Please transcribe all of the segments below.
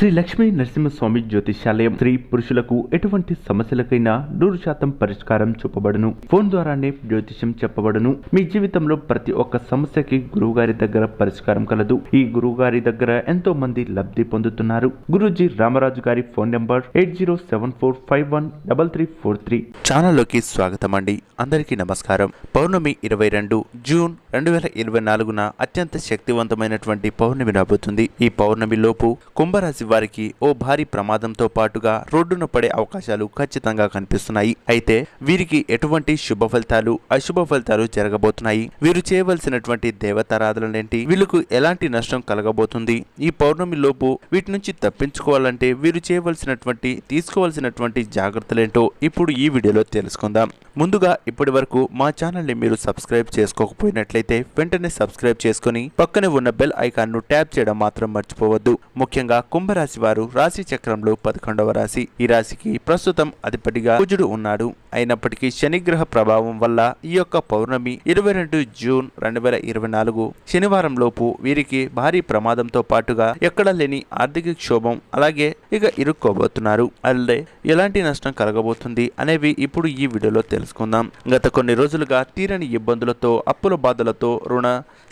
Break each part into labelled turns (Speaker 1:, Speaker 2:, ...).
Speaker 1: శ్రీ లక్ష్మీ నరసింహస్వామి జ్యోతిషాలయం స్త్రీ పురుషులకు ఎటువంటి సమస్యలకైనా నూరు శాతం పరిష్కారం చూపబడును. ఫోన్ ద్వారానే జ్యోతిష్యం చెప్పబడును. మీ జీవితంలో ప్రతి ఒక్క సమస్యకి గురువుగారి దగ్గర పరిష్కారం కలదు. ఈ గురువుగారి దగ్గర ఎంతో మంది లబ్ధి పొందుతున్నారు. గురుజీ రామరాజు గారి phone number eight zero seven four five one double three four three.
Speaker 2: ఛానల్లోకి స్వాగతం అండి అందరికీ నమస్కారం. పౌర్ణమి ఇరవై రెండు జూన్ రెండు వేల ఇరవై నాలుగున అత్యంత శక్తివంతమైనటువంటి పౌర్ణమి రాబోతుంది. ఈ పౌర్ణమి లోపు కుంభరాశి వారికి ఓ భారీ ప్రమాదంతో పాటుగా రోడ్డున పడే అవకాశాలు ఖచ్చితంగా కనిపిస్తున్నాయి. అయితే వీరికి ఎటువంటి శుభ ఫలితాలు అశుభ ఫలితాలు జరగబోతున్నాయి? వీరు చేయవలసినటువంటి దేవతారాధనలేంటి? వీళ్ళకు ఎలాంటి నష్టం కలగబోతుంది? ఈ పౌర్ణమి లోపు వీటి నుంచి తప్పించుకోవాలంటే వీరు చేయవలసినటువంటి తీసుకోవాల్సినటువంటి జాగ్రత్తలేంటో ఇప్పుడు ఈ వీడియోలో తెలుసుకుందాం. ముందుగా ఇప్పటి వరకు మా ఛానల్ని మీరు సబ్స్క్రైబ్ చేసుకోకపోయినట్లయితే వెంటనే సబ్స్క్రైబ్ చేసుకుని పక్కనే ఉన్న బెల్ ఐకాన్ను ట్యాప్ చేయడం మాత్రం మర్చిపోవద్దు. ముఖ్యంగా కుంభ కుంభరాశి వారు రాశి చక్రంలో పదకొండవ రాశి. ఈ రాశికి ప్రస్తుతం అధిపతిగా కుజుడు ఉన్నాడు. అయినప్పటికీ శనిగ్రహ ప్రభావం వల్ల ఈ యొక్క పౌర్ణమి ఇరవై రెండు జూన్ రెండు వేల ఇరవై నాలుగు శనివారం లోపు వీరికి భారీ ప్రమాదంతో పాటుగా ఎక్కడ లేని ఆర్థిక క్షోభం అలాగే ఇక ఇరుక్కోబోతున్నారు. అల్లే ఎలాంటి నష్టం కలగబోతుంది అనేవి ఇప్పుడు ఈ వీడియోలో తెలుసుకుందాం. గత కొన్ని రోజులుగా తీరని ఇబ్బందులతో అప్పుల బాధలతో రుణ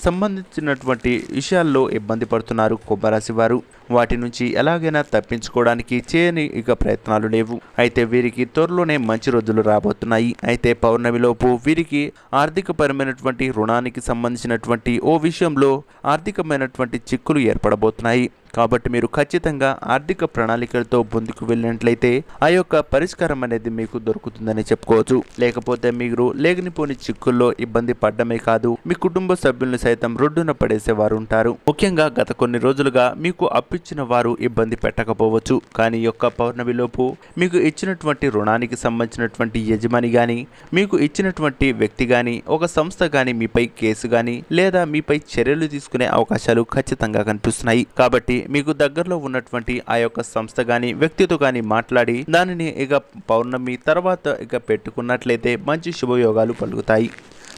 Speaker 2: సంబంధించినటువంటి విషయాల్లో ఇబ్బంది పడుతున్నారు కుంభరాశి వారు. వాటి నుంచి ఎలాగైనా తప్పించుకోవడానికి చేయని ఇక ప్రయత్నాలు లేవు. అయితే వీరికి త్వరలోనే మంచి రోజులు రా రాబోతున్నాయి. అయితే పౌర్ణమిలోపు వీరికి ఆర్థికపరమైనటువంటి రుణానికి సంబంధించినటువంటి ఓ విషయంలో ఆర్థికమైనటువంటి చిక్కులు ఏర్పడబోతున్నాయి. కాబట్టి మీరు ఖచ్చితంగా ఆర్థిక ప్రణాళికలతో ముందుకు వెళ్ళినట్లయితే ఆ యొక్క పరిష్కారం అనేది మీకు దొరుకుతుందని చెప్పుకోవచ్చు. లేకపోతే మీరు లేగనిపోని చిక్కుల్లో ఇబ్బంది పడ్డమే కాదు మీ కుటుంబ సభ్యులను సైతం రొడ్డున పడేసేవారు ఉంటారు. ముఖ్యంగా గత కొన్ని రోజులుగా మీకు అప్పిచ్చిన వారు ఇబ్బంది పెట్టకపోవచ్చు. కానీ యొక్క పౌర్ణమిలోపు మీకు ఇచ్చినటువంటి రుణానికి సంబంధించినటువంటి యజమాని గాని మీకు ఇచ్చినటువంటి వ్యక్తి గాని ఒక సంస్థ గాని మీపై కేసు గాని లేదా మీపై చర్యలు తీసుకునే అవకాశాలు ఖచ్చితంగా కనిపిస్తున్నాయి. కాబట్టి మీకు దగ్గరలో ఉన్నటువంటి ఆ యొక్క సంస్థ కానీ వ్యక్తితో కానీ మాట్లాడి దానిని ఇక పౌర్ణమి తర్వాత ఇక పెట్టుకున్నట్లయితే మంచి శుభయోగాలు పలుకుతాయి.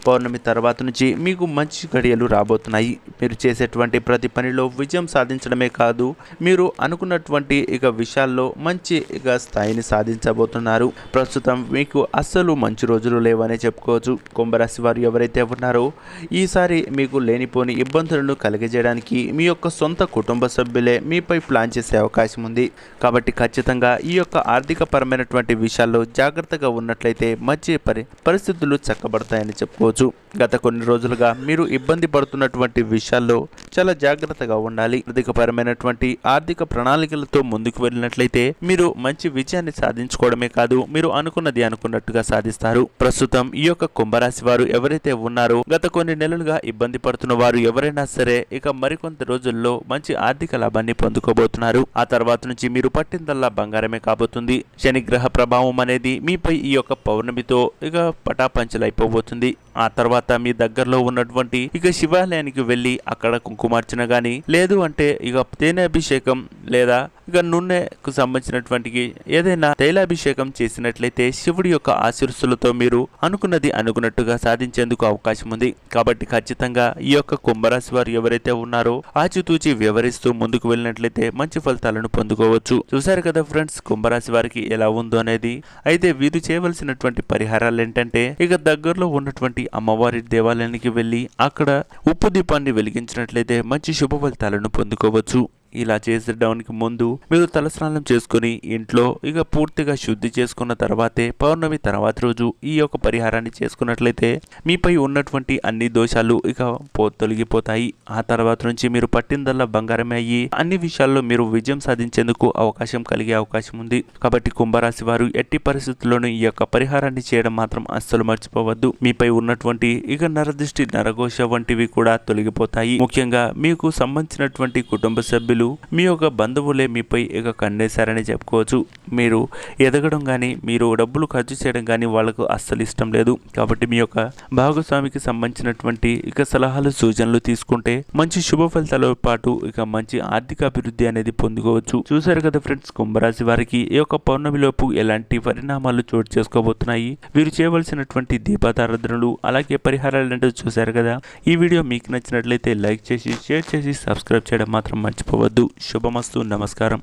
Speaker 2: పౌర్ణమి తర్వాత నుంచి మీకు మంచి గడియలు రాబోతున్నాయి. మీరు చేసేటువంటి ప్రతి పనిలో విజయం సాధించడమే కాదు మీరు అనుకున్నటువంటి ఇక విషయాల్లో మంచి ఇక స్థాయిని సాధించబోతున్నారు. ప్రస్తుతం మీకు అస్సలు మంచి రోజులు లేవనే చెప్పుకోవచ్చు. కుంభరాశి వారు ఎవరైతే ఉన్నారో ఈసారి మీకు లేనిపోని ఇబ్బందులను కలిగజేయడానికి మీ యొక్క సొంత కుటుంబ సభ్యులే మీపై ప్లాన్ చేసే అవకాశం ఉంది. కాబట్టి ఖచ్చితంగా ఈ యొక్క ఆర్థిక పరమైనటువంటి విషయాల్లో జాగ్రత్తగా ఉన్నట్లయితే మంచి పరి పరిస్థితులు చక్కబడతాయని చెప్పుకోవచ్చు. గత కొన్ని రోజులుగా మీరు ఇబ్బంది పడుతున్నటువంటి విషయాల్లో చాలా జాగ్రత్తగా ఉండాలి. ఆర్థికపరమైనటువంటి ఆర్థిక ప్రణాళికలతో ముందుకు వెళ్ళినట్లయితే మీరు మంచి విజయాన్ని సాధించుకోవడమే కాదు మీరు అనుకున్నది అనుకున్నట్టుగా సాధిస్తారు. ప్రస్తుతం ఈ యొక్క కుంభరాశి వారు ఎవరైతే ఉన్నారో గత కొన్ని నెలలుగా ఇబ్బంది పడుతున్న వారు ఎవరైనా సరే ఇక మరికొంత రోజుల్లో మంచి ఆర్థిక లాభాన్ని పొందుకోబోతున్నారు. ఆ తర్వాత నుంచి మీరు పట్టిందల్లా బంగారమే కాబోతుంది. శనిగ్రహ ప్రభావం అనేది మీపై ఈ యొక్క పౌర్ణమితో ఇక పటాపంచలైపోబోతుంది. ఆ ఆ తర్వాత మీ దగ్గరలో ఉన్నటువంటి ఇక శివాలయానికి వెళ్ళి అక్కడ కుంకుమార్చన గాని లేదు అంటే ఇక తేనె అభిషేకం లేదా ఇక నూనెకు సంబంధించినటువంటి ఏదైనా తైలాభిషేకం చేసినట్లయితే శివుడి యొక్క ఆశీర్సులతో మీరు అనుకున్నది అనుకున్నట్టుగా సాధించేందుకు అవకాశం ఉంది. కాబట్టి ఖచ్చితంగా ఈ యొక్క కుంభరాశి వారు ఎవరైతే ఉన్నారో ఆచితూచి వివరిస్తూ ముందుకు వెళ్ళినట్లయితే మంచి ఫలితాలను పొందుకోవచ్చు. చూశారు కదా ఫ్రెండ్స్ కుంభరాశి వారికి ఎలా ఉందో అనేది. అయితే వీరు చేయవలసినటువంటి పరిహారాలు ఏంటంటే ఇక దగ్గరలో ఉన్నటువంటి అమ్మవారి దేవాలయానికి వెళ్ళి అక్కడ ఉప్పు దీపాన్ని వెలిగించినట్లయితే మంచి శుభ ఫలితాలను పొందుకోవచ్చు. ఇలా చేసేయడానికి ముందు మీరు తలస్నానం చేసుకుని ఇంట్లో ఇక పూర్తిగా శుద్ధి చేసుకున్న తర్వాతే పౌర్ణమి తర్వాత రోజు ఈ యొక్క పరిహారాన్ని చేసుకున్నట్లయితే మీపై ఉన్నటువంటి అన్ని దోషాలు ఇక పో తొలగిపోతాయి. ఆ తర్వాత నుంచి మీరు పట్టిందల్లా బంగారమే అయ్యి అన్ని విషయాల్లో మీరు విజయం సాధించేందుకు అవకాశం కలిగే అవకాశం ఉంది. కాబట్టి కుంభరాశి వారు ఎట్టి పరిస్థితుల్లోనూ ఈ యొక్క పరిహారాన్ని చేయడం మాత్రం అస్సలు మర్చిపోవద్దు. మీపై ఉన్నటువంటి ఇక నరదృష్టి నరఘోష వంటివి కూడా తొలగిపోతాయి. ముఖ్యంగా మీకు సంబంధించినటువంటి కుటుంబ సభ్యులు మీ యొక్క బంధువులే మీపై ఇక కన్నేశారని చెప్పుకోవచ్చు. మీరు ఎదగడం కానీ మీరు డబ్బులు ఖర్చు చేయడం కానీ వాళ్ళకు అస్సలు ఇష్టం లేదు. కాబట్టి మీ యొక్క భాగస్వామికి సంబంధించినటువంటి ఇక సలహాలు సూచనలు తీసుకుంటే మంచి శుభ ఫలితాలతో పాటు ఇక మంచి ఆర్థిక అభివృద్ధి అనేది పొందుకోవచ్చు. చూసారు కదా ఫ్రెండ్స్ కుంభరాశి వారికి ఈ యొక్క పౌర్ణమిలోపు ఎలాంటి పరిణామాలు చోటు చేసుకోబోతున్నాయి? వీరు చేయవలసినటువంటి దీపాతారాధనలు అలాగే పరిహారాలు అంటే చూశారు కదా? ఈ వీడియో మీకు నచ్చినట్లయితే లైక్ చేసి షేర్ చేసి సబ్స్క్రైబ్ చేయడం మాత్రం మర్చిపోవద్దు. శుభమస్తు. నమస్కారం.